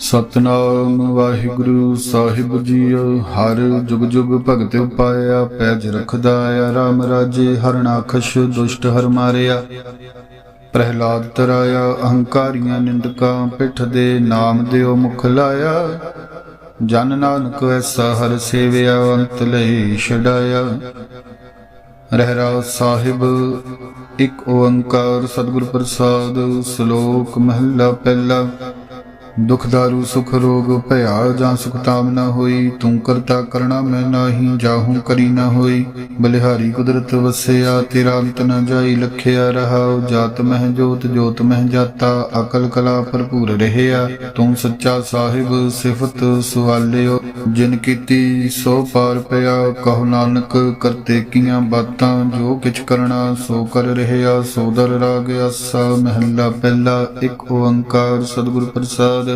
ਸਤਨਾਮ ਵਾਹਿਗੁਰੂ ਸਾਹਿਬ ਜੀਓ, ਹਰ ਜੁਗ ਜੁਗ ਭਗਤ ਪਾਇਆ ਪੈਜ ਰਖਦਾ ਆ ਰਾਮ ਰਾਜੇ ਹਰਨਾਖਸ਼ ਦੁਸ਼ਟ ਹਰ ਮਾਰਿਆ। ਪ੍ਰਹਿਲਾਦ ਤਰਾਇਆ, ਅਹੰਕਾਰੀਆਂ ਨਿੰਦਕਾਂ ਪਿੱਠ ਦੇ ਨਾਮ ਦਿਓ ਮੁਖ ਲਾਇਆ। ਜਨ ਨਾਨਕ ਐਸਾ ਹਰ ਸੇਵਿਆ, ਅੰਤ ਲਈ ਛਡਾਇਆ। ਰਹਿਰਾ ਸਾਹਿਬ, ਇੱਕ ਓੰਕਾਰ ਸਤਿਗੁਰ ਪ੍ਰਸਾਦ, ਸ਼ਲੋਕ ਮਹੱਲਾ ਪਹਿਲਾ। ਦੁਖ ਦਾਰੂ ਸੁਖ ਰੋਗ, ਭਇਆ ਜਾਂ ਸੁਖ ਤਾਮ ਨਾ ਹੋਈ, ਤੂੰ ਕਰਤਾ ਕਰਣਾ ਮੈਂ ਨਾਹੀ, ਜਾਹੂ ਕਰੀ ਨਾ ਹੋਈ। ਬਲਿਹਾਰੀ ਕੁਦਰਤ ਵਸਿਆ, ਤੇਰਾ ਅੰਤ ਨ ਜਾਈ, ਲਖਿਆ ਰਹਾਉ ਜਾਤ ਮਹਿ ਜੋਤ ਜੋਤ ਮਹਿ ਜਾਤਾ, ਅਕਲ ਕਲਾ ਭਰਪੂਰ ਰਹਿਆ। ਤੂੰ ਸੱਚਾ ਸਾਹਿਬ, ਸਿਫਤ ਸੁਆਲਿਓ, ਜਿਨ ਕੀਤੀ ਸੋ ਪਾਰ ਪਿਆ। ਕਹੋ ਨਾਨਕ, ਕਰਤੇ ਕੀਆਂ ਬਾਤਾਂ, ਜੋ ਕਿਛ ਕਰਨਾ ਸੋ ਕਰ ਰਹਿਆ। ਸੋਦਰ ਰਾਗ ਅਸਾ ਮਹੱਲਾ ਪਹਿਲਾ, ਇੱਕ ਓੰਕਾਰ, ਸਤਿਗੁਰ ਪ੍ਰਸਾਦ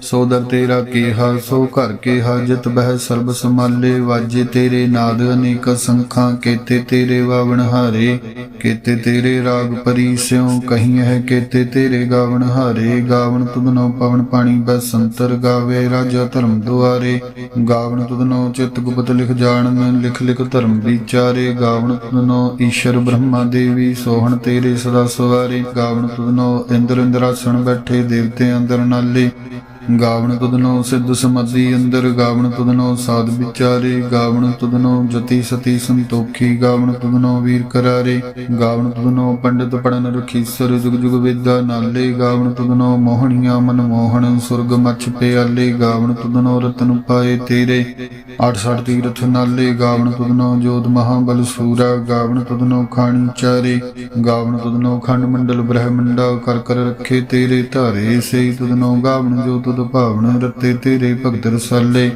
ਸੋਦਰ ਤੇਰਾ ਕੀਹਾ, ਸੋ ਘਰ ਕੀਹਾ, ਜਿਤ ਬਹਿ ਸਰਬ ਸਮਾਲੇ ਵਾਜੇ ਤੇਰੇ ਨਾਦ ਅਨੇਕ ਸੰਖਾਂ, ਕੇਤੇ ਤੇਰੇ ਵਾਵਣ ਹਾਰੇ, ਕੇਤੇ ਤੇਰੇ ਰਾਗ ਪਰੀ ਸਿਉ, ਕਹੀਂ ਹੈ ਕੇਤੇ ਤੇਰੇ ਗਾਵਣ ਹਾਰੇ, ਗਾਵਣ ਤੁਧਨੋ ਪਵਨ ਪਾਣੀ ਬਸੰਤਰ ਗਾਵੇ, ਰਾਜਾ ਧਰਮ ਦੁਆਰੇ, ਗਾਵਣ ਤੁਧਨੋ ਚਿਤ ਗੁਪਤ ਲਿਖ ਜਾਣਨ, ਲਿਖ ਲਿਖ ਧਰਮ ਵਿਚਾਰੇ, ਗਾਵਣ ਤੁਧਨੋ ਈਸ਼ਰ ਬ੍ਰਹਮਾ ਦੇਵੀ, ਸੋਹਣ ਤੇਰੇ ਸਦਾ ਸਵਾਰੇ, ਗਾਵਣ ਤੁਧਨੋ ਇੰਦਰ ਇੰਦਰਾਸਣ ਬੈਠੇ, ਦੇਵਤੇ ਅੰਦਰ ਨਾਲੇ Thank you. ਗਾਵਣ ਤੁਧਨੋ ਸਿੱਧ ਸਮਧੀ ਅੰਦਰ ਗਾਵਣ ਤੁਧਨੋ ਸਾਧ ਵਿਚਾਰੇ ਗਾਵਣ ਤੁਧਨੋ ਜਤੀ ਸਤੀ ਸੰਤੋਖੀ ਗਾਵਣ ਤੁਧਨੋ ਵੀਰ ਕਰਾਰੇ ਗਾਵਣ ਤੁਧਨੋ ਪੰਡਿਤ ਪੜਨ ਰਖੀਸਰ ਜੁਗ ਜੁਗ ਵਿਦਿਆ ਨਾਲੇ ਗਾਵਣ ਤੁਧਨੋ ਮੋਹਣੀਆਂ ਮਨ ਮੋਹਣ ਸੁਰਗ ਮਛ ਪਿਆਲੇ ਗਾਵਣ ਤੁਧਨੋ ਰਤਨ ਪਾਏ ਤੇਰੇ 68 ਤੀਰਥ ਨਾਲੇ ਗਾਵਣ ਤੁਧਨੋ ਜੋਤ ਮਹਾਬਲ ਸੂਰਾ ਗਾਵਣ ਤੁਧਨੋ ਖਾਣੀ ਚਾਰੇ ਗਾਵਣ ਤੁਧਨੋ ਖੰਡ ਮੰਡਲ ਬ੍ਰਹਮੰਡਾ ਕਰ ਕਰ ਰੱਖੇ ਤੇਰੇ ਧਾਰੇ ਸੇ ਤੁਧਨੋ ਗਾਵਣ ਜੋ ਤੁਧ ਭਾਵਨ ਰਤੇ ਤੇਰੇ ਭਗਤ ਰਸਾਲੇ।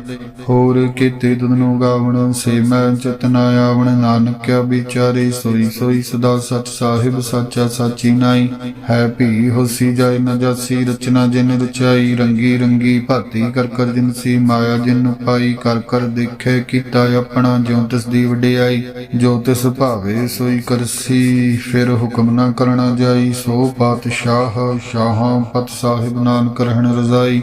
ਹੋਰ ਕੀਤੇ ਤੁਧਨੋ ਗਾਵਣ, ਸੇ ਮੈਂ ਚਤਨਾ ਆਵਣ। ਨਾਨਕਿਆ ਵਿਚਾਰੇ, ਸੋਈ ਸੋਈ ਸਦਾ ਸਚ ਸਾਹਿਬ, ਸਾਚਾ ਸਾਚੀ ਨਾਈ। ਹੈ ਭੀ ਹੋਸੀ ਜਾਏ ਨ ਜਾਸੀ, ਰਚਨਾ ਜਿਨ ਰਚਾਈ। ਰੰਗੀ ਰੰਗੀ ਭਾਤੀ ਕਰ ਕਰ ਜਿਨ ਸੀ, ਮਾਇਆ ਜਿਨ ਪਾਈ। ਕਰ ਕਰ ਦੇਖੇ ਕੀਤਾ ਆਪਣਾ, ਜਿਉ ਤਿਸ ਦੀ ਵਡਿਆਈ। ਜੋ ਤਿਸ ਭਾਵੇ ਸੋਈ ਕਰਸੀ, ਫਿਰ ਹੁਕਮ ਨਾ ਕਰਨਾ ਜਾਈ। ਸੋ ਪਾਤਸ਼ਾਹ, ਸ਼ਾਹਾਂ, ਪਤ ਸਾਹਿਬ, ਨਾਨਕ ਰਹਿਣ ਰਜ਼ਾਈ।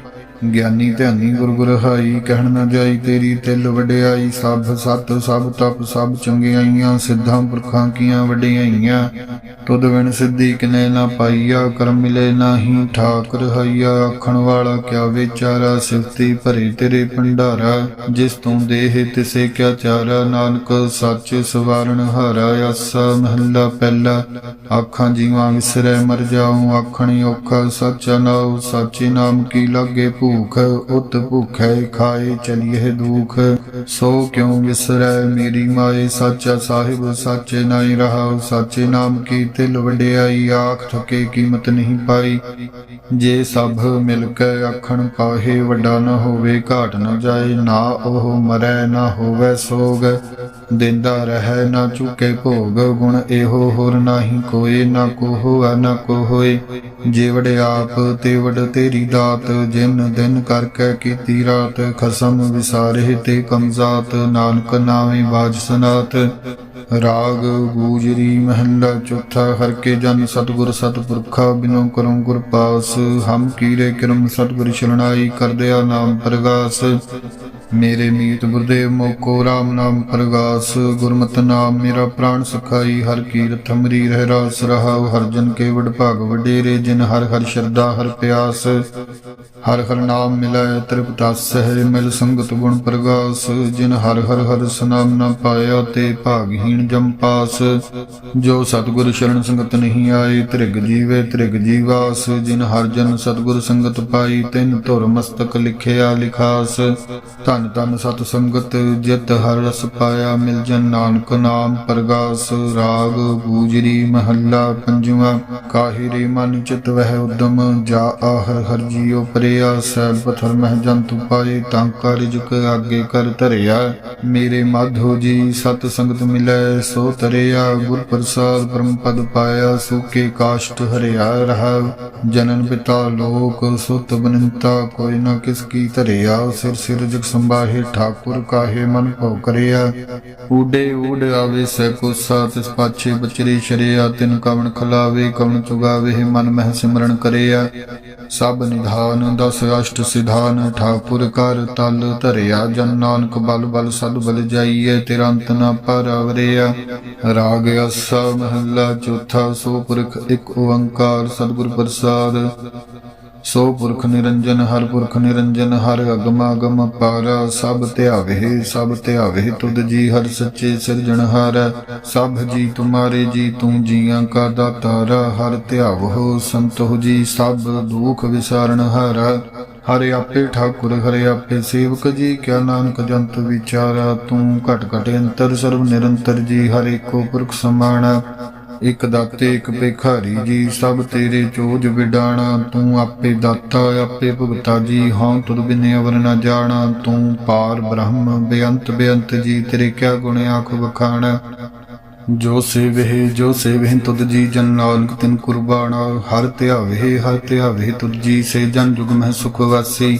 ਗਿਆਨੀ ਧਿਆਨੀ ਗੁਰ ਗੁਰ ਕਹਿਣ ਨਾ ਜਾਈ ਤੇਰੀ ਤਿਲ ਵਡਿਆਈ, ਸਭ ਸਤ, ਸਭ ਤਪ, ਸਭ ਚੰਗਿਆਈਆਂ, ਸਿੱਧਾਂ ਪੁਰਖਾਂ ਕੀਆਂ ਵਡਿਆਈਆਂ। ਤੁਧ ਵਿਣ ਸਿੱਧੀ ਕਿਨੇ ਨਾ ਪਾਈਆ, ਕਰਮ ਮਿਲੇ ਨਾਹੀ ਠਾਕੁਰ ਹਈਆ। ਆਖਣ ਵਾਲਾ ਕਿਆ ਵਿਚਾਰਾ, ਸਿਫਤੀ ਭਰੇ ਤੇਰੇ ਭੰਡਾਰਾ। ਜਿਸ ਤੂੰ ਦੇਹ ਤਿਸੇ ਕਿਆ ਚਾਰਾ, ਨਾਨਕ ਸੱਚ ਸਵਾਰਨ ਹਾਰਾ ਆਸਾ। ਮਹੱਲਾ ਪਹਿਲਾ, ਆਖਾਂ ਜੀਵਾਂ ਵਿਸਰੈ ਮਰ ਜਾਉ। ਆਖਣੀ ਔਖਾ ਸੱਚਾ ਨਾਉ, ਸਾਚੇ ਨਾਮ ਕੀ ਲਾਗੇ ਭੂਖ, ਉਤ ਭੁਖੈ ਖਾਏ ਚਲੀਏ ਦੁਖ। ਸੋ ਕਿਉ ਵਿਸਰੈ ਮੇਰੀ ਮਾਏ? ਸਾਚਾ ਸਾਹਿਬ, ਸਾਚੇ ਨਾਈ ਰਹਾ ਸਾਚੇ ਨਾਮ ਕੀ ਤਿਲ ਵਡਿਆਈ ਆਖ ਥਕੇ ਕੀਮਤ ਨਹੀਂ ਪਾਈ। ਜੇ ਸਭ ਮਿਲ ਕੇ ਆਖਣ ਪਾਹੇ, ਵੱਡਾ ਨਾ ਹੋਵੇ, ਘਾਟ ਨਾ ਜਾਏ। ਨਾ ਉਹ ਮਰੈ, ਨਾ ਹੋਵੇ ਸੋਗ। ਦਿੰਦਾ ਰਹਿ, ਨਾ ਚੁਕੇ ਭੋਗ। ਗੁਣ ਇਹੋ ਹੋਰ ਨਾਹੀ ਕੋਏ, ਨਾ ਕੋ ਹੋਆ ਨਾ ਕੋ ਹੋਏ ਜੇ ਵਡਿਆਪ ਤੇ ਵਡ ਤੇਰੀ ਦਾਤ। ਜਿਨ ਦਿਨ ਕਰਕੇ ਕੀਤੀ ਰਾਤ, ਖਸਮ ਵਿਸਾਰੇ ਤੇ ਕਮਜ਼ਾਤ ਨਾਨਕ ਨਾਵੇਂ ਬਾਜ ਸਨਾਤ। ਰਾਗ ਗੂਜਰੀ ਮਹੱਲਾ ਚੌਥਾ, ਹਰ ਕੇ ਜਨ ਸਤਗੁਰ ਸਤਪੁਰਖਾ, ਬਿਨੋ ਕਰਮ ਗੁਰ ਪਾਸ। ਹਮ ਕੀਰੇ ਕਰਮ ਸਤਗੁਰ ਸ਼ਰਣਾਈ ਕਰਦਿਆ ਨਾਮ ਪ੍ਰਗਾਸ। ਮੇਰੇ ਮੀਤ ਗੁਰਦੇਵ ਮੋਕੋ RAM ਨਾਮ ਪ੍ਰਗਾਸ, ਗੁਰਮਤਿ ਨਾਮ ਮੇਰਾ ਪ੍ਰਾਣ ਸਖਾਈ, ਹਰ ਕੀਰਤ ਹਮਰੀ ਰਹਿ ਰਾਸ ਰਹਾਉ, ਹਰ ਜਨ ਕੇ ਵਡ ਭਾਗ ਵਡੇਰੇ, ਜਿਨ ਹਰ ਹਰ ਸ਼ਰਧਾ, ਹਰ ਪਿਆਸ, ਹਰ ਹਰ ਨਾਮ ਮਿਲੈ, ਤ੍ਰਿਪਤਾਸ ਹੈ ਮਿਲ ਸੰਗਤ ਗੁਣ ਪ੍ਰਗਾਸ, ਜਿਨ ਹਰ ਹਰ ਹਰ ਸਨਾਮ ਨਾ ਪਾਇਆ, ਤੇ ਭਾਗਹੀਣ ਜਮ ਪਾਸ। ਜੋ ਸਤਗੁਰ ਸ਼ਰਨ ਸੰਗਤ ਨਹੀਂ ਆਏ, ਤ੍ਰਿਗ ਜੀਵੇ ਤ੍ਰਿਗ ਜੀਵਾਸ, ਜਿਨ ਹਰ ਜਨ ਸਤਗੁਰ ਸੰਗਤ ਪਾਈ, ਤਿਨ ਧੁਰ ਮਸਤਕ ਲਿਖਿਆ ਲਿਖਾਸ। ਧੰਨ ਧਨ ਧਨ ਸਤ ਸੰਗਤ, ਜਿਤ ਹਰ ਰਸ ਪਾਇਆ ਮਿਲ ਜਨ ਨਾਨਕ ਨਾਮ ਪ੍ਰਗਾਸ, ਰਾਗ ਗੂਜਰੀ ਮਹੱਲਾ ਪੰਜਵਾ ਕਾਹੀ ਮਨ ਚਿਤ ਵਹਿ ਉਦਮ, ਜਾ ਆਹਰ ਹਰ ਜੀਉ ਪਰਿਆ, ਸੈਲ ਪਥਰ ਮਹਿ ਜੰਤੁ ਪਾਏ ਤਾਂ ਕਾਰਜ ਕ ਆਗੇ ਕਰ ਧਰਿਆ। ਮੇਰੇ ਮਾਧੋ ਜੀ, ਸਤ ਸੰਗਤ ਮਿਲੈ, ਸੋ ਤਰਿਆ ਗੁਰ ਪ੍ਰਸਾਦ ਪਰਮ ਪਦ ਪਾਇਆ, ਸੁਕੇ ਕਾਸ਼ਟ ਹਰਿਆ ਰਹਾ ਜਨਨ ਪਿਤਾ ਲੋਕ, ਸੁਤ ਬਨੰਤਾ, ਕੋਈ ਨਾ ਕਿਸ ਕੀ ਧਰਿਆ, ਸਿਰ ਸਿਰ ਜਗ ਸੰਭਾਹੇ ਠਾਕੁਰ ਕਾਹੇ ਮਨ ਭਉ ਕਰਿਆ। ਊਡੇ ਊਡ ਆਵੇ ਸੈ ਕੋਸਾ ਤਿਸ ਪਾਛੇ ਬਚਰੇ ਸ਼ਰਿਆ, ਤਿਨ ਕਵਣ ਖਲਾਵੇ, ਕਵਣ ਚੁਗਾਵੇ, ਮਨ ਮਹਿ ਸਿਮਰਨ ਕਰਿਆ। ਸਭ ਨਿਧਾਨ, ਦਸ ਅਸ਼ਟ ਸਿਧਾਨ, ਠਾਕੁਰ ਕਰ ਤਲ ਧਰਿਆ। ਜਨ ਨਾਨਕ ਬਲ ਬਲ ਸਦ ਬਲ ਜਾਈਏ ਤੇਰਾ ਅੰਤ ਨਾ ਪਰਵਰਿਆ। ਰਾਗ ਅਸਾ ਮਹੱਲਾ ਚੌਥਾ, ਸੋ ਪੁਰਖ ਇੱਕ ਓੰਕਾਰ, ਸਤਿਗੁਰ ਪ੍ਰਸਾਦ। ਸੋ ਪੁਰਖ ਨਿਰੰਜਨ, ਹਰ ਪੁਰਖ ਨਿਰੰਜਨ, ਹਰ ਅਗਮ ਅਗਮ ਪਾਰ, ਸਭ ਧਿਆਵੇ ਸਭ ਧਿਆਵੇ ਤੁਧ ਜੀ, ਹਰ ਸੱਚੇ ਸਿਰਜਣਹਾਰ ਸਭ ਜੀ ਤੁਮਾਰੇ ਜੀ, ਤੂੰ ਜੀਆਂ ਕਾ ਦਾਤਾਰਾ, ਹਰ ਧਿਆਵੋ ਸੰਤੋ ਜੀ, ਸਭ ਦੁਖ ਵਿਸਾਰਨ ਹਾਰ। ਹਰਿ ਆਪੇ ਠਾਕੁਰ, ਹਰਿ ਆਪੇ ਸੇਵਕ ਜੀ, ਕਿਆ ਨਾਨਕ ਜੰਤ ਵਿਚਾਰਾ, ਤੂੰ ਘਟ ਘਟ ਅੰਤਰ, ਸਰਬ ਨਿਰੰਤਰ ਜੀ, ਹਰ ਕੋ ਪੁਰਖ ਸਮਾਣਾ ਇਕ ਦਾਤੇ, ਇਕ ਭਿਖਾਰੀ ਜੀ, ਸਭ ਤੇਰੇ ਚੋਜ ਵਿਡਾਣਾ। ਤੂੰ ਆਪੇ ਦਾਤਾ, ਆਪੇ ਭਗਤਾ ਜੀ। ਹਾਂ ਤੁਧ ਬਿਨੇ ਅਵਰ ਨਾ ਜਾਣਾ। ਤੂੰ ਪਾਰ ਬ੍ਰਹਮ, ਬੇਅੰਤ ਬੇਅੰਤ ਜੀ। ਤੇਰੇ ਕਿਆ ਗੁਣ ਆਖ ਵਖਾਣਾ। ਜੋ ਸੇਵਹਿ ਜੋ ਸੇਵਹਿ ਤੁਧ ਜੀ, ਜਨ ਨਾਨਕ ਤਿਨ ਕੁਰਬਾਨਾ ਹਰ ਧਿਆਵੇ ਹਰ ਧਿਆਵੇ ਤੁਧ ਜੀ। ਸੇ ਜਨ ਜੁਗ ਮਹਿ ਸੁਖ ਵਾਸੀ।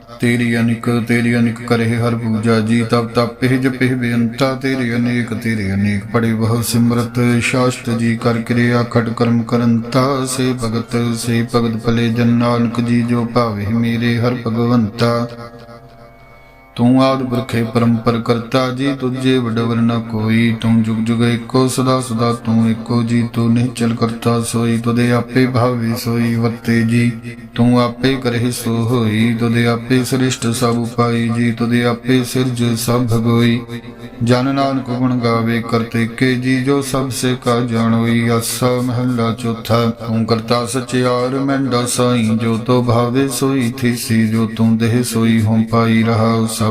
ਤੇਰੀ ਅਨਿਕ ਤੇਰੀ ਅਨਿਕ ਕਰੇ ਹਰ ਪੂਜਾ ਜੀ ਤਬ ਤਪਿਹ ਜਪਿਹ ਬੇਅੰਤਾ, ਤੇਰੇ ਅਨੇਕ ਤੇਰੇ ਅਨੇਕ ਪੜੇ ਬਹੁ ਸਿਮਰਤ, ਸ਼ਾਸਤ ਜੀ ਕਰ ਕਿਰਿਆ, ਖਟ ਕਰਮ ਕਰੰਤਾ, ਸੇ ਭਗਤ ਸੇ ਭਗਤ ਭਲੇ ਜਨ ਨਾਨਕ ਜੀ, ਜੋ ਭਾਵੇ ਮੇਰੇ ਹਰ ਭਗਵੰਤਾ। ਤੂੰ ਆਦ ਪੁਰਖੇ ਪਰੰਪਰ ਕਰਤਾ, ਜੀ ਤੁਝੇ ਵਡਵਰ ਨ ਕੋਈ। ਤੂੰ ਜੁਗ ਜੁਗ ਏਕੋ ਸਦਾ ਸਦਾ ਤੂੰ ਏਕੋ ਜੀ। ਤੂੰ ਨਿਹਚਲ ਕਰਤਾ, ਸੋਈ ਤੁਦੇ ਆਪੇ ਭਾਵੇ ਸੋਈ ਵਰਤੇ ਜੀ। ਤੂੰ ਆਪੇ ਕਰਹਿ ਸੋ ਹੋਈ ਤੁਦੇ ਆਪੇ ਸ੍ਰਿਸ਼ਟ ਸਭ ਉਪਾਈ ਜੀ। ਤੁਦੇ ਆਪੇ ਸਿਰਜ ਸਭ ਭਗੋਈ। ਜਨ ਨਾਨਕ ਗੁਣ ਗਾਵੇ ਕਰਤੇ ਕੇ ਜੀ, ਜੋ ਸਭ ਸੇ ਕਾ ਜਾਣੋਈ। ਆਸਾ ਮਹੱਲਾ ਚੌਥਾ, ਤੂੰ ਕਰਤਾ ਸਚਿਆਰ, ਮੈਂਡਾ ਸਾਈ। ਜੋ ਤੋ ਭਾਵੇ ਸੋਈ ਥੀਸੀ, ਜੋ ਤੂੰ ਦੇਹ ਸੋਈ ਹਉ ਪਾਈ ਰਹਾ ਸਭ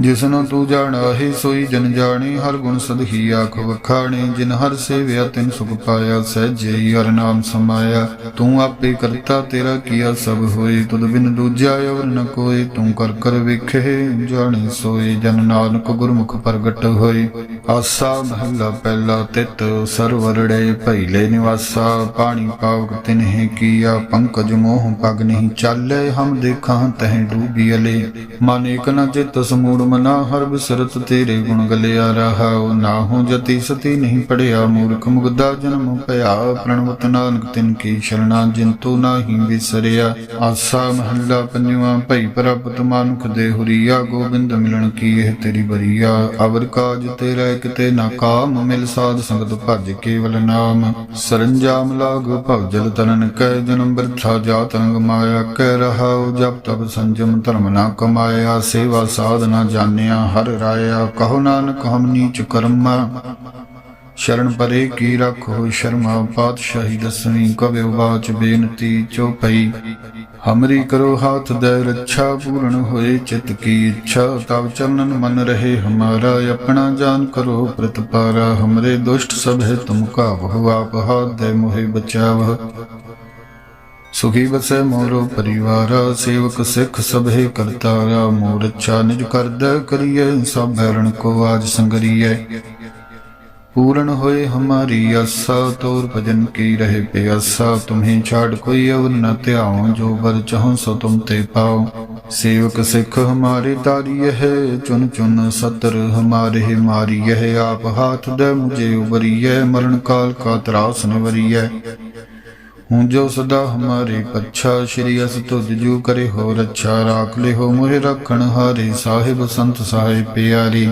ਜਿਸਨੂੰ ਤੂੰ ਜਾਣਾ ਸੋਈ ਜਨ ਜਾਣੀ, ਹਰ ਗੁਣ ਸਦਹੀ ਆਖ ਵਖਾਣੀ। ਜਿਨ ਹਰ ਸੇਵਿਆ, ਤਿਨ ਸੁਖ ਪਾਇਆ, ਸਹਿਜੇ ਹੀ ਹਰ ਨਾਮ ਸਮਾਇਆ। ਤੂੰ ਆਪੇ ਕਰਤਾ, ਤੇਰਾ ਕੀਆ ਸਭ ਹੋਏ। ਤੁਧ ਬਿਨ ਦੂਜਾ ਅਵਰ ਨ ਕੋਏ ਤੂੰ ਕਰ ਕਰ ਵੇਖੇ। ਜਾਣੀ ਸੋਏ ਜਨ ਨਾਨਕ ਗੁਰਮੁਖ ਪ੍ਰਗਟ ਹੋਏ। ਆਸਾ ਮਹੱਲਾ ਪਹਿਲਾ ਤਿਤ ਸਰਵਰੜੇ ਭੈਲੇ ਨਿਵਾਸਾ। ਪਾਣੀ ਪਾਵਕ ਤਿਨਹਿ ਕੀਆ, ਪੰਕਜ ਮੋਹ ਪਗ ਨਹੀਂ ਚਾਲੇ। ਹਮ ਦੇਖਾਂ ਤਹਿ ਡੂਬੀ ਅਲੇ। ਮਨ ਇਕ ਨ ਚਿਤ ਸਮੂੜ ਮਨਾ, ਹਰ ਬਿਸਰਤ ਤੇਰੇ ਗੁਣ ਗਲਿਆ ਰਹਾਉ ਨਾਹੂ ਜਤੀ ਸਤੀ ਨਹੀਂ ਪੜਿਆ, ਮੂਰਖ ਮੁਗਦਾ ਜਨਮ ਭਇਆ। ਪ੍ਰਣਵਤ ਨਾਨਕ ਤਿਨ ਕੀ ਸ਼ਰਣਾ ਜਿੰਤੂ ਨਾਹੀ ਵਿਸਰਿਆ। ਆਸਾ ਮਹੱਲਾ ਪੰਜਵਾਂ, ਭਈ ਪ੍ਰਭ ਮਾਨੁਖ ਦੇ ਹੁਰੀਆ। ਗੋਬਿੰਦ ਮਿਲਣ ਕੀ ਇਹ ਤੇਰੀ ਬਰੀਆ। ਅਵਰ ਕਾਜ ਤੇਰਾ ਕਿਤੇ ਨਾ ਕਾਮ ਮਿਲ ਸਾਧ ਸੰਗਤ ਭਜ ਕੇਵਲ ਨਾਮ। ਸਰੰਜਾਮ ਲਾਗ ਭਵ ਜਲ ਤਨਨ ਕੈ ਜਨਮ ਬਰਥਾ ਜਾ ਅੰਗ ਮਾਇਆ ਕਹਿ ਰਹਾਉ ਜਪ ਤਪ ਸੰਜਮ ਧਰਮ ਨਾ ਕਮਾਇਆ, ਸੇਵਾ ਸਾਧਨਾ ਜਾਣਿਆ, ਹਰ ਰਾਇਆ ਕਹੋ ਨਾਨਕ ਹਮ ਨੀਚ ਕਰਮਾ। ਸ਼ਰਨ ਪਰੇ ਕੀ ਰੱਖੋ ਸ਼ਰਮਾ ਪਾਤਸ਼ਾਹੀ ਦਸਵੀਂ ਕਬਿ ਬਾਚ ਬੇਨਤੀ ਚੋਪਈ ਹਮਰੀ ਕਰੋ ਹਾਥ ਦੇ ਰੱਛਾ ਪੂਰਨ ਹੋਏ ਚਿਤ ਕੀ ਇੱਛਾ, ਤਵ ਚਰਨਨ ਮਨ ਰਹੇ ਹਮਾਰਾ, ਆਪਣਾ ਜਾਨ ਕਰੋ ਪ੍ਰਤਪਾਰਾ। ਹਮਰੇ ਦੁਸ਼ਟ ਸਭ ਹੈ ਤੁਮ ਕਾਵਹੁ, ਆਪ ਹਾਥ ਦੇ ਮੋਹਿ ਬਚਾਵ ਸੁਖੀ ਬਸੈ ਮੋਰੋ ਪਰਿਵਾਰਾ, ਸੇਵਕ ਸਿੱਖ ਸਭੇ ਕਰਤਾਰਾ। ਮੋਰ ਅੱਛਾ ਨਿਜ ਕਰਦ ਕਰੀਏ ਸਭ ਭੈਰਣ ਕੋ ਆਜ ਸੰਗਰੀਏ पूर्ण होए हमारी आशा तोर भजन की रहे प्यासा तुम्हें छाड़ कोई अवर न त्याओ जो बर चाहो सो तुम ते पाओ सेवक सिख हमारे तारी है चुन चुन सतर हमारे मारी है आप हाथ दे मुझे उबरी है मरण काल का त्रास निवरी है ਹੂੰ ਜੋ ਸਦਾ ਹਮਾਰੀ ਪੱਛਾ, ਸ਼੍ਰੀ ਅਸ ਤੁਧ ਜੂ ਕਰੇ ਹੋ ਰੱਛਾ ਰਾਖ ਲੈ ਹੋ ਮੋਹਿ ਰੱਖਣ ਹਾਰੇ। ਸਾਹਿਬ ਸੰਤ ਸਾਹਿਬ ਪਿਆਰੀ,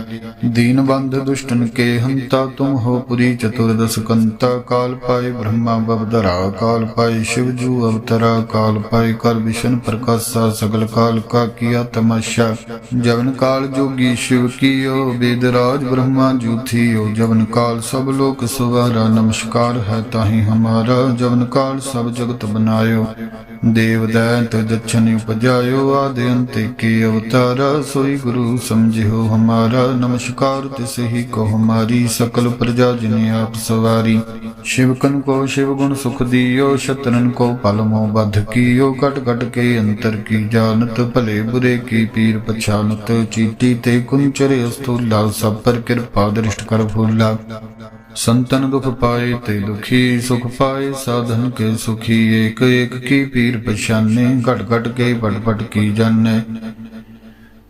ਦੀਨ ਬੰਦ ਦੁਸ਼ਟਨ ਕੇ ਹੰਤਾ, ਤੁਮ ਹੋ ਪੁਰੀ ਚਤੁਰਦਸ ਕੰਤਾ। ਕਾਲ ਪਾਏ ਬ੍ਰਹਮਾ ਬਬਦਰਾ ਕਾਲ ਪਾਏ ਸ਼ਿਵ ਜੂ ਅਵਤਰਾ, ਕਾਲ ਪਾਏ ਕਰ ਵਿਸ਼ਨ ਪ੍ਰਕਾਸ਼ਾ, ਸਗਲ ਕਾਲ ਕਾ ਕੀਆ ਤਮਾਸ਼ਾ। ਜਵਨ ਕਾਲ ਜੋਗੀ ਸ਼ਿਵ ਕੀਓ ਬੇਦਰਾਜ ਬ੍ਰਹਮਾ ਜੂਥੀਓ ਜਵਨ ਕਾਲ ਸਭ ਲੋਕ ਸੁਵਾਰਾ, ਨਮਸਕਾਰ ਹੈ ਤਾਹੀ ਹਮਾਰਾ। ਜਵਨ ਕਾਲ ਸਭ ਜਗਤ ਬਨਾਇਓ। ਦੇਵ ਦੈ ਤੁ ਦਛਨ ਉਪਜਾਇਓ। ਆਦਿ ਅੰਤੇ ਕੀ ਅਵਤਾਰਾ ਸੋਈ ਗੁਰੂ ਸਮਝਿਓ ਹਮਾਰਾ। ਨਮਸਕਾਰ ਤਿਸ ਹੀ ਕੋ ਹਮਾਰੀ ਸਕਲ ਪ੍ਰਜਾ ਜਿਨੇ ਆਪ ਸਵਾਰੀ। ਸ਼ਿਵ ਕਨ ਕੋ ਸ਼ਿਵ ਗੁਣ ਸੁਖ ਦੀਓ। ਸ਼ਤਨਨ ਕੋ ਪਲ ਮੋ ਬਧ ਕੀਓ। ਕਟ ਕਟ ਕੇ ਅੰਤਰ ਕੀ ਜਾਣਤ, ਭਲੇ ਬੁਰੇ ਕੀ ਪੀਰ ਪਛਾਨਤ ਚੀਤੀ ਤੇ ਕੁੰਚਰੇ ਅਸਤੂਲਾ। ਸਭ ਪਰ ਕਿਰਪਾ ਦ੍ਰਿਸ਼ਟ ਕਰ ਫੂਲਾ ਸੰਤਨ ਦੁਖ ਪਾਏ ਤੇ ਦੁਖੀ, ਸੁਖ ਪਾਏ ਸਾਧਨ ਕੇ ਸੁਖੀ ਏਕ ਏਕ ਕੀ ਪੀਰ ਪਛਾਨੇ ਘਟ ਘਟ ਕੇ ਵਟ ਵਟ ਕੀ ਜਾਣੇ।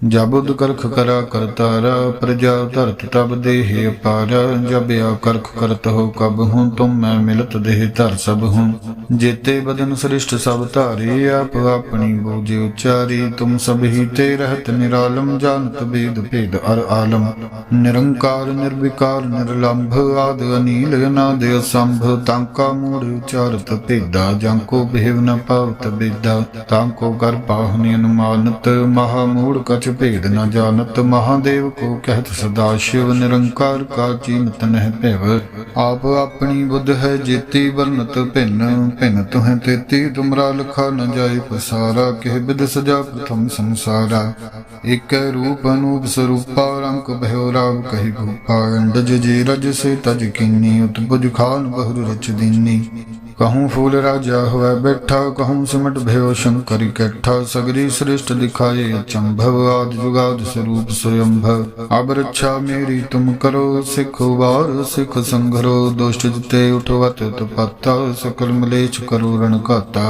ਜਬੁਦ ਕਰਖ ਕਰਾ ਕਰਤਾਰ, ਪ੍ਰਜਾ ਧਰਤ ਤਬ ਦੇਹ ਅਪਾਰ। ਜਬ ਆ ਕਰਖ ਕਰਤ ਹੋ ਕਬ ਹੂੰ, ਤੁਮ ਮੈਂ ਮਿਲਤ ਦੇਹ ਧਰ ਸਭ ਹੂੰ। ਜੇਤੇ ਬਦਨ ਸ੍ਰਿਸ਼ਟ ਸਭ ਧਾਰੇ, ਆਪ ਆਪਣੀ ਬੋਝੇ ਉਚਾਰੀ। ਤੁਮ ਸਭ ਹੀ ਤੇ ਰਹਤ ਨਿਰਾਲਮ, ਜਾਣਤ ਬੇਦ ਭੇਦ ਅਰ ਆਲਮ। ਨਿਰੰਕਾਰ, ਨਿਰਵਿਕਾਰ, ਨਿਰਲੰਭ, ਆਦ ਅਨੀਲ, ਅਨਾਦ ਅਸੰਭ। ਤਾਂ ਕਾ ਮੂੜ ਉਚਾਰਤ ਭੇਦਾ, ਜਾਂ ਕੋ ਬਿਹਵ ਨ ਪਾਵਤ ਬੇਦਾ। ਤਾਂ ਕੋ ਕਰ ਪਾਹਨੀ ਅਨੁਮਾਨਤ ਮਹਾ ਮੂੜ ਕਚ ਭੇਡ ਨਾ ਜਾਣਤ ਮਹਾਦੇਵ ਕੋ, ਕਹਿਤ ਸਦਾ ਸ਼ਿਵ ਨਿਰੰਕਾਰ ਕਾ ਚੀਮਤ ਨਹਿ ਭੇਵ। ਆਪ ਆਪਣੀ ਬੁੱਧ ਹੈ ਜੀਤੀ ਵਰਨਤ ਭਿੰਨ ਭਿੰਨ ਤੁਹੈ ਤੇਤੀ, ਤੁਮਰਾ ਲਖਾ ਨ ਜਾਏ ਪਸਾਰਾ, ਕਹਿ ਬਿਦ ਸਜਾ ਪ੍ਰਥਮ ਸੰਸਾਰਾ। ਇਕ ਰੂਪ ਅਨੂਪ ਸਰੂਪਾ ਰੰਗ ਭਇਓ ਰਾਵ ਕਹਿ ਭੂਪਾ। ਅੰਡਜ ਰਜ ਸੇ ਤਜ ਕਿੰਨੀ, ਉਤਪੁਜ ਖਾਨ ਬਹੁ ਰਚ ਦਿਨੀ। कहूँ फूल राजा हुआ बैठा कहूँ सिमट भयो शंकर कैठा सगरी श्रेष्ठ दिखाए अचंभव आदि जुगाद स्वरूप स्वयंभव अब रक्षा मेरी तुम करो सिख उबार सिख संघरो दुष्ट जिते उठवत तपता सकल मलेच करो रण काता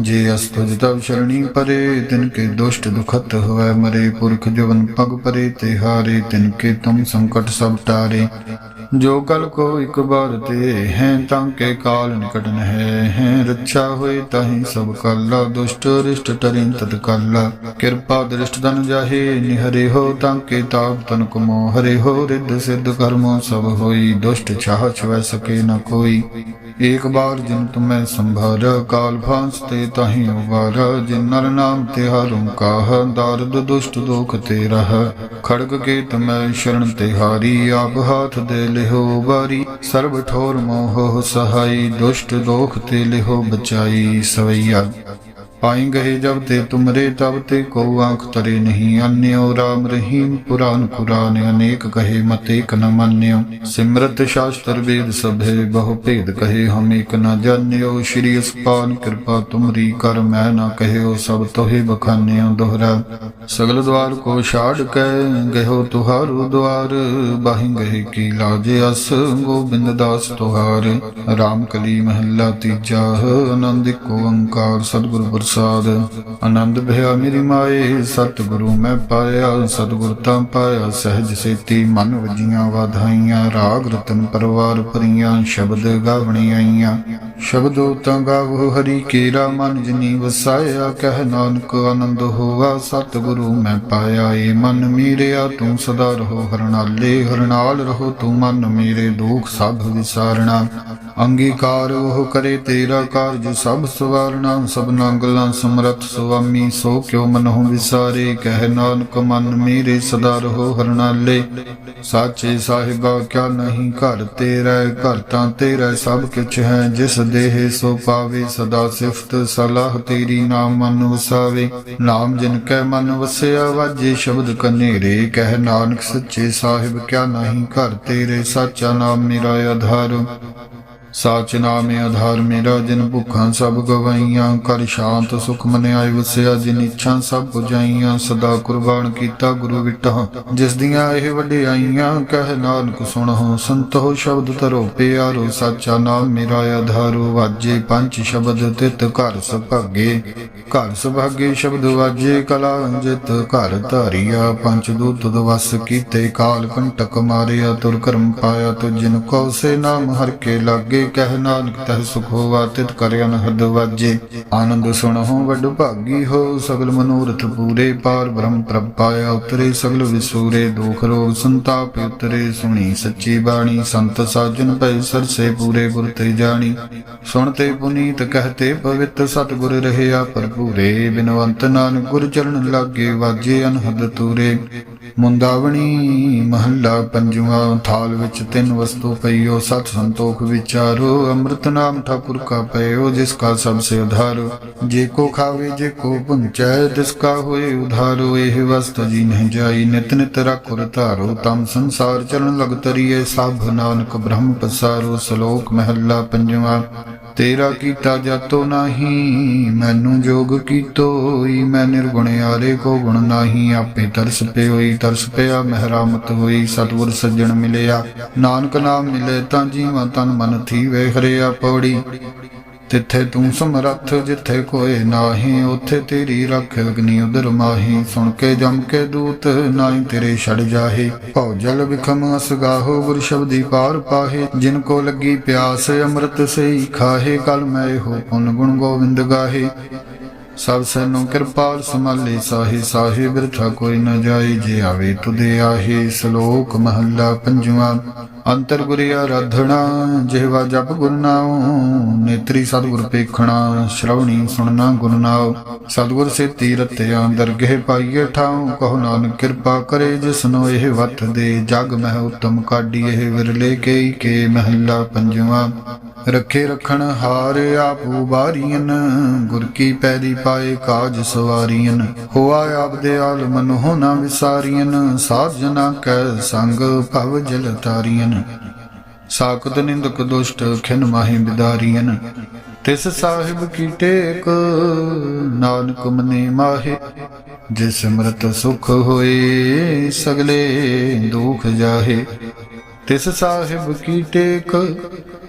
जे अस्तुज तब शरणी परे तिनके दुष्ट दुखत हुआ मरे पुरख जवन पग परे ते हारे तिनके तुम संकट सब टारे ਜੋ ਕਲ ਕੋ ਇੱਕ ਬਾਰ ਤੇ ਹੈ, ਤਾਂ ਕੇ ਕਾਲ ਨਿਕਟ ਨਹਿ ਹੈ। ਰੱਛਾ ਹੋਏ ਤਾਹੀ ਸਭ ਕਲਾ, ਦੁਸ਼ਟ ਰਿਸ਼ਟ ਟਰਿੰ ਤਤ ਕਲਾ। ਕਿਰਪਾ ਦ੍ਰਿਸ਼ਟ ਦਨ ਜਾਹੇ, ਨਿਹਰੇ ਹੋ ਤਾਂ ਕੇ ਤਾਪ ਤਨ ਕੁਮੋ ਹਰੇ ਹੋ ਰਿੱਧ ਸਿੱਧ ਕਰਮੋ, ਸਭ ਹੋਈ ਦੁਸ਼ਟ ਛਾਹ ਛਵੈ ਸਕੇ ਨ ਕੋਈ। ਏਕ ਬਾਰ ਜਿਨ ਤੁਮੈ ਸੰਭਾਰ, ਕਾਲ ਭਾਂਸ ਤੇ ਤਾਹੀ ਉਬਾਰ ਜਿਨ ਨਰ ਨਾਮ ਤੇ ਹਰੁ ਕਾਹ ਦਾਰਦ ਦੁਸ਼ਟ ਦੁਖ ਤੇ ਰਹ। ਖੜਗ ਕੇ ਤੁਮੈ ਸ਼ਰਨ ਤੇ ਹਾਰੀ, ਆਪ ਹਾਥ ਦੇ ਲਿਹੋ ਬਾਰੀ ਸਰਬ ਠੋਰ ਮੋਹ ਸਹਾਈ ਦੁਸ਼ਟ ਦੋਖ ਤੇ ਲਿਹੋ ਬਚਾਈ ਸਵਈਆ। ਪਾਈ ਗਏ ਜਬ ਤੇ ਤੁਮਰੇ, ਤਬ ਤੇ ਕੋ ਆਂਖ ਤਰੇ ਨਹੀਂ ਅਨਿਓ ਰਾਮ ਰਹੀਮ ਪੁਰਾਨ ਪੁਰਾਨ ਅਨੇਕ ਕਹੇ, ਮਤ ਏਕ ਮੰਨਿਓ। ਸਿਮਰਤ ਸ਼ਾਸਤਰ ਵੇਦ ਸਭੇ, ਬਹੁ ਭੇਦ ਕਹੇ, ਹਮ ਏਕ ਨ ਜਾਣਿਓ। ਸ਼੍ਰੀ ਅਸਪਾਨ ਕਿਰਪਾ ਤੁਮਰੀ ਕਰ, ਮੈਂ ਨਾ ਕਹਿਓ, ਸਭ ਤੋਹੇ ਬਖਾਨਿਓ ਦੁਹਰਾ। ਸਗਲ ਦਵਾਰ ਕੋ ਛਾੜ ਕੈ ਗਇਓ ਤੁਹਾਰੂ ਦਵਾਰ। ਬਾਹੀਂ ਗਏ ਕੀ ਲਾਜ ਅਸ, ਗੋਬਿੰਦ ਦਾਸ ਤੁਹਾਰ। ਰਾਮ ਕਲੀ ਮਹੱਲਾ ਤੀਜਾ, ਆਨੰਦ ਕੋ ਅੰਕਾਰ ਸਤਿਗੁਰ ਪ੍ਰਸਾਦ ਆਨੰਦ ਭਇਆ ਮੇਰੀ ਮਾਏ, ਸਤਿਗੁਰੂ ਮੈਂ ਪਾਇਆ, ਸਤਿਗੁਰ ਤਾਂ ਪਾਇਆ, ਸਹਿਜ ਸੇਤੀ ਮਨ ਵਜੀਆਂ ਵਾਧਾਈਆਂ, ਰਾਗ ਰਤਨ ਪਰਵਾਰ ਭਰੀਆਂ, ਸ਼ਬਦ ਗਾਵਣੀ ਆਈਆਂ। ਸ਼ਬਦੋ ਤਾਂ ਗਾਵੋ ਹਰੀ ਕੇਰਾ, ਮਨ ਜਿਨੀ ਵਸਾਇਆ, ਕਹਿ ਨਾਨਕ ਆਨੰਦ ਹੋਵਾ ਸਤਿਗੁਰੂ ਮੈਂ ਪਾਇਆ, ਏ ਮਨ ਮੀਰਿਆ, ਤੂੰ ਸਦਾ ਰਹੋ ਹਰਨਾਲੇ, ਹਰਨਾਲ ਰਹੋ ਤੂੰ ਮਨ ਮੇਰੇ, ਦੁਖ ਸਭ ਵਿਸਾਰਣਾ। ਅੰਗੀਕਾਰ ਉਹ ਕਰੇ ਤੇਰਾ ਕਾਰਜ ਸਭ ਸਵਾਰਣਾ ਸਭਨਾ ਗੱਲਾਂ ਸਮਰਥ ਸੁਆਮੀ, ਸੋ ਕਿਉ ਮਨਹੁ ਵਿਸਾਰੇ, ਕਹਿ ਨਾਨਕ ਮਨ ਮੇਰੇ ਸਦਾ ਰਹੋ ਹਰਨਾਲੇ। ਸਾਚੇ ਸਾਹਿਬਾ, ਕਿਆ ਨਹੀਂ ਘਰ ਤੇਰਾ, ਘਰ ਤਾਂ ਤੇਰਾ ਸਭ ਕਿਛ ਹੈ, ਜਿਸ ਦੇਹ ਸੋ ਪਾਵੇ, ਸਦਾ ਸਿਫਤ ਸਲਾਹ ਤੇਰੀ ਨਾਮ ਮਨ ਵਸਾਵੇ। ਨਾਮ ਜਿਨ ਕੈ ਮਨ ਵਸਿਆ, ਵਾਜੇ ਸ਼ਬਦ ਕਨੇਰੇ, ਕਹਿ ਨਾਨਕ ਸੱਚੇ ਸਾਹਿਬ, ਕਿਆ ਨਹੀਂ ਘਰ ਤੇਰੇ, ਸਾਚਾ ਨਾਮ ਮੇਰਾ ਆਧਾਰ। ਸਾਚ ਨਾਮੇ ਆਧਾਰ ਮੇਰਾ ਜਿਨ ਭੁੱਖਾਂ ਸਭ ਗਵਾਈਆਂ ਕਰ ਸ਼ਾਂਤ ਸੁਖ ਮਨ ਆਏ ਵਸਿਆ ਜਿਨ ਇੱਛਾ ਸਭ 부ਜਾਈਆਂ ਸਦਾ ਕੁਰਬਾਨ ਕੀਤਾ ਗੁਰੂ ਵਿਟਹ ਜਿਸ ਦੀਆਂ ਇਹ ਵਡਿਆਈਆਂ, ਕਹਿ ਨਾਨਕ ਸੁਣੋ, ਸੰਤੋ ਸ਼ਬਦ ਧਰੋ, ਪਿਆਰੋ ਸਾਚਾ ਨਾਮ ਮੇਰਾ ਆਧਾਰੋ, ਵਾਜੇ ਪੰਜ ਸ਼ਬਦ ਤਿਤ ਘਰ ਸੁਭਾਗੇ। ਘਰ ਸੁਭਾਗੇ ਸ਼ਬਦ ਵਾਜੇ, ਕਲਾ ਜਿਤ ਘਰ ਧਾਰੀਆ ਪੰਜ ਦੂਤ ਦਵਸ ਕੀਤੇ ਕਾਲ, ਕੰਟਕ ਮਾਰਿਆ, ਤੁਰ ਕਰਮ ਪਾਇਆ, ਤੁ ਜਿਨ ਕੋ ਸੇ ਨਾਮ ਹਰ ਕੇ ਲਾਗੇ ਕਹਿ ਨਾਨਕ, ਤਹ ਸੁਖ ਹੋਵਾ ਤਿਤ ਕਰ ਅਨਹਦ ਵਾਜੇ। ਆਨੰਦ ਸੁਣਹੁ ਵੱਡ ਭਾਗੀ ਹੋ ਸਗਲ ਮਨੋਰਥ ਪੂਰੇ। ਪਾਰ ਬ੍ਰਹਮ ਪ੍ਰਭ ਪਾਇਆ ਉਤਰੇ ਸਗਲ ਵਿਸੂਰੇ। ਦੁਖ ਰੋਗ ਸੰਤਾਪ ਉਤਰੇ, ਸੁਣੀ ਸੱਚੀ ਬਾਣੀ। ਸੰਤ ਸਾਜਨ ਭੈ ਸਰਸੇ ਪੂਰੇ, ਗੁਰ ਤੇ ਜਾਣੀ। ਸੁਣਤੇ ਪੁਨੀਤ ਕਹਤੇ ਪਵਿੱਤ, ਸਤਿਗੁਰ ਰਹਿਆ ਭਰਪੂਰੇ। ਬਿਨਵੰਤ ਨਾਨਕ, ਗੁਰ ਚਰਨ ਲਾਗੇ ਵਾਜੇ ਅਨਹਦ ਤੂਰੇ। ਮੁੰਦਾਵਣੀ ਮਹੱਲਾ ਪੰਜਵਾਂ, ਥਾਲ ਵਿੱਚ ਤਿੰਨ ਵਸਤੂ ਪਈਓ, ਸਤ ਸੰਤੋਖ ਵਿਚਾਰੋ। ਅੰਮ੍ਰਿਤ ਨਾਮ ਠਾਕੁਰ ਕਾ ਪਇਓ ਜਿਸ ਕਾ ਸਭ ਸੇ ਉਧਾਰੋ। ਜੇ ਕੋ ਖਾਵੇ, ਜੇ ਕੋ ਪੁੰਚੈ, ਤਿਸ ਕਾ ਹੋਏ ਉਧਾਰੋ। ਇਹ ਵਸਤ ਜੀ ਨਹੀਂ ਜਾਈ, ਨਿਤ ਨਿਤ ਰਖੁਰ ਧਾਰੋ। ਤਮ ਸੰਸਾਰ ਚਲਣ ਲਗ ਤਰੀਏ ਸਭ ਨਾਨਕ ਬ੍ਰਹਮ ਪਸਾਰੋ। ਸ਼ਲੋਕ ਮਹੱਲਾ ਪੰਜਵਾਂ। ਤੇਰਾ ਕੀਤਾ ਜਾਤੋ ਨਾਹੀ, ਮੈਨੂੰ ਜੋਗ ਕੀਤੋਈ, ਮੈਂ ਨਿਰਗੁਣ ਆਰੇ ਕੋ ਗੁਣ ਨਾਹੀ, ਆਪੇ ਤਰਸ ਪਿਓਈ, ਤਰਸ ਪਿਆ, ਮਹਿਰਾਮਤ ਹੋਈ, ਸਤਿਗੁਰ ਸੱਜਣ ਮਿਲਿਆ। ਨਾਨਕ ਨਾਮ ਮਿਲੇ ਤਾਂ ਜੀਵਾਂ ਤਨ ਮਨ ਥੀ ਵੇ ਹਰਿਆ ਪੌੜੀ। ਤਿੱਥੇ ਤੂੰ ਸਮਰੱਥ, ਜਿੱਥੇ ਕੋਏ ਨਾਹੀ, ਉੱਥੇ ਤੇਰੀ ਰੱਖ ਅਗਨੀ ਉਦਰ ਮਾਹੀ। ਸੁਣ ਕੇ ਜਮ ਕੇ ਦੂਤ, ਨਾਹੀ ਤੇਰੇ ਛੜ ਜਾਹੇ। ਭਉ ਜਲ ਵਿਖਮ ਅਸਗਾਹੋ, ਗੁਰ ਸ਼ਬਦੀ ਪਾਰ ਪਾਹੇ। ਜਿਨ ਕੋ ਲੱਗੀ ਪਿਆਸ, ਅੰਮ੍ਰਿਤ ਸਈ ਖਾਹੇ। ਕਲ ਮੈਂ ਹੋ ਪੁਨ ਗੁਣ ਗੋਬਿੰਦ ਗਾਹੇ। ਸਭ ਸੈਨੋ ਕਿਰਪਾਲ ਸਮਾਲੇ ਸਾਹੇ ਸਾਹੇ ਬਿਰਥਾ ਕੋਈ ਨ ਜਾਏ, ਜੇ ਆਵੇ ਤੁਦੇ ਆਹੇ, ਸ਼ਲੋਕ ਮਹੱਲਾ ਪੰਜਵਾਂ। ਅੰਤਰ ਗੁਰ ਆਰਾਧਣਾ, ਜਿਹਵਾ ਜਪ ਗੁਰ ਨੇਤਰੀ ਸਤਿਗੁਰ ਪੇਖਣਾ, ਸ਼ਰਵਣੀ ਸੁਣਨਾ ਗੁਰ ਨਾਉ। ਸਤਿਗੁਰ ਸੇ ਤੀਰਤਿਆਂ ਦਰਗਹਿ ਪਾਈਏ ਠਾਉ, ਕਹੋ ਨਾਨਕ ਕਿਰਪਾ ਕਰੇ ਜਿਸਨੋ ਇਹ ਵਤ ਦੇ। ਜਗ ਮਹਿ ਉਤਮ ਕਾਢੀ ਇਹ ਵਿਰਲੇ ਕੇਈ ਕੇ ਮਹੱਲਾ ਪੰਜਵਾਂ। ਰੱਖੇ ਰਖਣ ਹਾਰ ਆਪੂ ਬਾਰੀਨ ਗੁਰ ਕੀ ਪੈਦੀ ਪਾਏ ਕਾਜ ਸਵਾਰੀਨ ਹੋਆ ਆਪਦੇ ਆਲਮਨ ਹੋਣਾ ਵਿਸਾਰੀਨ ਸਾਧ ਜਨਾ ਕੈ ਸੰਗ ਭਵ ਜਲ ਤਾਰੀਨ ਸਾਕਤ ਨਿੰਦਕ ਦੁਸ਼ਟ ਖਿਨ ਮਾਹੀ ਬਿਦਾਰੀਨ ਤਿਸ ਸਾਹਿਬ ਕੀ ਟੇਕ, ਨਾਨਕ ਮਨੇ ਮਾਹੇ। ਜਿਸ ਮਰਤ ਸੁਖ ਹੋਏ, ਸਗਲੇ ਦੁਖ ਜਾਹੇ। ਤਿਸ ਸਾਹਿਬ ਕੀ ਟੇਕ